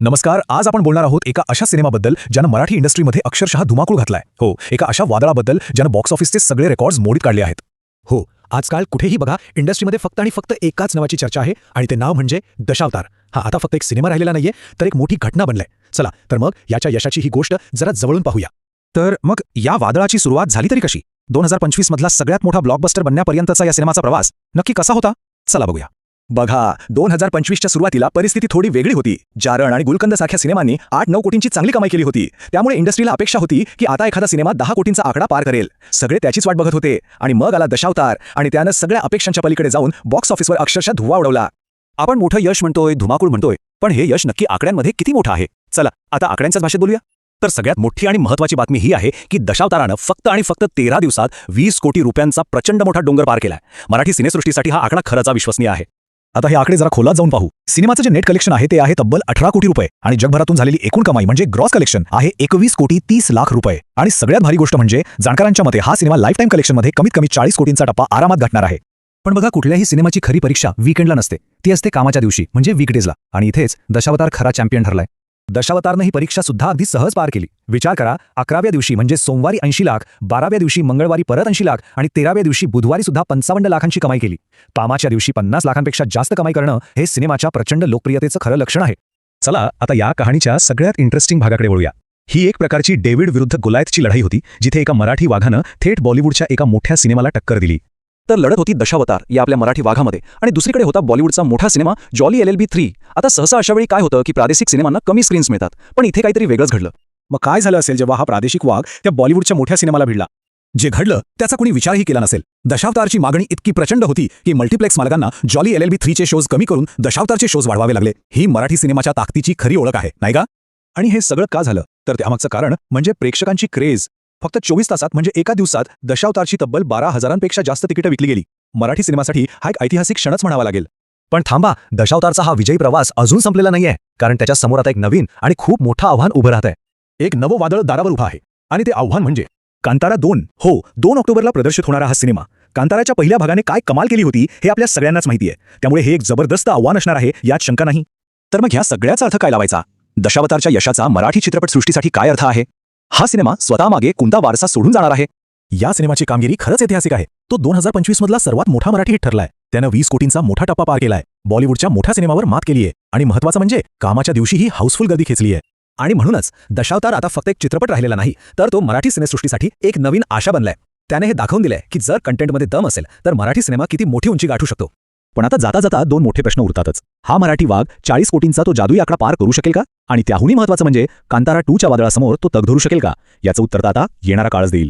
नमस्कार आज आपण बोलणार आहोत एका अशा सिनेमाबद्दल ज्यानं मराठी इंडस्ट्रीमध्ये अक्षरशः धुमाकूळ घातलाय. हो एका अशा वादळाबद्दल ज्यानं बॉक्स ऑफिसचे सगळे रेकॉर्ड्स मोडीत काढले आहेत. हो आजकाल कुठेही बघा इंडस्ट्रीमध्ये फक्त आणि फक्त एकाच नावाची चर्चा आहे आणि ते नाव म्हणजे दशावतार. हा आता फक्त एक सिनेमा राहिलेला नाहीये तर एक मोठी घटना बनलाय. चला तर मग याच्या यशाची ही गोष्ट जरा जवळून पाहूया. तर मग या वादळाची सुरुवात झाली तरी कशी? दोन हजार पंचवीस मधला सगळ्यात मोठा ब्लॉकबस्टर बनण्यापर्यंतचा या सिनेमाचा प्रवास नक्की कसा होता? चला बघूया. बघा दोन हजार पंचवीसच्या सुरुवातीला परिस्थिती थोडी वेगळी होती. जारण आणि गुलकंद सारख्या सिनेमांनी आठ नऊ कोटींची चांगली कमाई केली होती. त्यामुळे इंडस्ट्रीला अपेक्षा होती की आता एखादा सिनेमा दहा कोटींचा आकडा पार करेल. सगळे त्याचीच वाट बघत होते आणि मग आला दशावतार आणि त्यानं सगळ्या अपेक्षांच्या पलीकडे जाऊन बॉक्स ऑफिसवर अक्षरशः धुवा उडवला. आपण मोठं यश म्हणतोय धुमाकूळ म्हणतोय पण हे यश नक्की आकड्यांमध्ये किती मोठं आहे? चला आता आकड्यांच्याच भाषेत बोलूया. तर सगळ्यात मोठी आणि महत्वाची बातमी ही आहे की दशावतारानं फक्त आणि फक्त तेरा दिवसात वीस कोटी रुपयांचा प्रचंड मोठा डोंगर पार केलाय. मराठी सिनेसृष्टीसाठी हा आकडा खरंच विश्वसनीय आहे. आता हे आकडे जरा खोलात जाऊन पाहू. सिनेमाचं जे नेट कलेक्शन आहे ते आहे तब्बल अठरा कोटी रुपये आणि जगभरातून झालेली एकूण कमाई म्हणजे ग्रॉस कलेक्शन आहे एकवीस कोटी तीस लाख रुपये. आणि सगळ्यात भारी गोष्ट म्हणजे जाणकारांच्या मते हा सिनेमा लाईफ टाईम कलेक्शनमध्ये कमीत कमी चाळीस कोटींचा टप्पा आरामात घटणार आहे. पण बघा कुठल्याही सिनेमाची खरी परीक्षा वीकेंडला नसते. ती असते कामाच्या दिवशी म्हणजे वीकडेजला आणि इथेच दशावतार खरा चॅम्पियन ठरलाय. दशावतारनं ही परीक्षा सुद्धा अगदी सहज पार केली. विचार करा अकराव्या दिवशी म्हणजे सोमवारी ऐंशी लाख बाराव्या दिवशी मंगळवारी परत ऐंशी लाख आणि तेराव्या दिवशी बुधवारी सुद्धा पंचावन्न लाखांची कमाई केली. पामाच्या दिवशी पन्नास लाखांपेक्षा जास्त कमाई करणं हे सिनेमाच्या प्रचंड लोकप्रियतेचं खरं लक्षण आहे. चला आता या कहाणीच्या सगळ्यात इंटरेस्टिंग भागाकडे वळूया. ही एक प्रकारची डेव्हिड विरुद्ध गुलायतची लढाई होती जिथे एका मराठी वाघानं थेट बॉलिवूडच्या एका मोठ्या सिनेमाला टक्कर दिली. तर लढत होती दशावतार या आपल्या मराठी वाघामध्ये. आणि दुसरीकडे होता बॉलिवूडचा मोठा cinema Jolly L L B three. आता सहसा अशावेळी काय होतं की प्रादेशिक सिनेमांना कमी स्क्रीन्स मिळतात. पण इथे काहीतरी वेगळंच घडलं. मग काय झालं असेल जेव्हा हा प्रादेशिक वाघ त्या बॉलिवूडच्या मोठ्या सिनेमाला भिडला? जे घडलं त्याचा कुणी विचारही केला नसेल. दशावतारची मागणी इतकी प्रचंड होती की मल्टिप्लेक्स मालकांना जॉली एल एल बी थ्रीचे शोज कमी करून दशावतारचे शोज वाढवावे लागले. ही मराठी सिनेमाच्या ताकदीची खरी ओळख आहे नाही का? आणि हे सगळं का झालं? तर त्यामागचं कारण म्हणजे प्रेक्षकांची क्रेज फक्त चोवीस तासात म्हणजे एका दिवसात दशावतारची तब्बल बारा हजारांपेक्षा जास्त तिकीटं विकली गेली. मराठी सिनेमासाठी हा एक ऐतिहासिक क्षणच म्हणावा लागेल. पण थांबा दशावतारचा हा विजयी प्रवास अजून संपलेला नाहीये कारण त्याच्यासमोर आता एक नवीन आणि खूप मोठं आव्हान उभं राहत आहे एक नवं वादळ दारावर उभं आहे आणि ते आव्हान म्हणजे कांतारा दोन. हो दोन ऑक्टोबरला प्रदर्शित होणारा हा सिनेमा. कांताराच्या पहिल्या भागाने काय कमाल केली होती हे आपल्या सगळ्यांनाच माहिती आहे त्यामुळे हे एक जबरदस्त आव्हान असणार आहे यात शंका नाही. तर मग ह्या सगळ्याचा अर्थ काय लावायचा? दशावतारच्या यशाचा मराठी चित्रपटसृष्टीसाठी काय अर्थ आहे? हा सिनेमा स्वतःमागे कोणता वारसा सोडून जाणार आहे? या सिनेमाची कामगिरी खरंच ऐतिहासिक आहे. तो दोन हजार पंचवीस मधला सर्वात मोठा मराठी हिट ठरलाय. त्यानं वीस कोटींचा मोठा टप्पा पार केलाय. बॉलिवूडच्या मोठ्या सिनेमावर मात केली आहे. आणि महत्वाचं म्हणजे कामाच्या दिवशीही हाऊसफुल गर्दी खेचली आहे. आणि म्हणूनच दशावतार आता फक्त एक चित्रपट राहिलेला नाही तर तो मराठी सिनेसृष्टीसाठी एक नवीन आशा बनलाय. त्याने हे दाखवून दिलंय की जर कंटेंटमध्ये दम असेल तर मराठी सिनेमा किती मोठी उंची गाठू शकतो. पण आता जाता जाता दोन मोठे प्रश्न उरतातच. हा मराठी वाघ चाळीस कोटींचा तो जादुई आकडा पार करू शकेल का? आणि त्याहूनही महत्वाचं म्हणजे कांतारा टूच्या वादळासमोर तो तग धरू शकेल का? याचं उत्तर तर आता येणारा काळच देईल.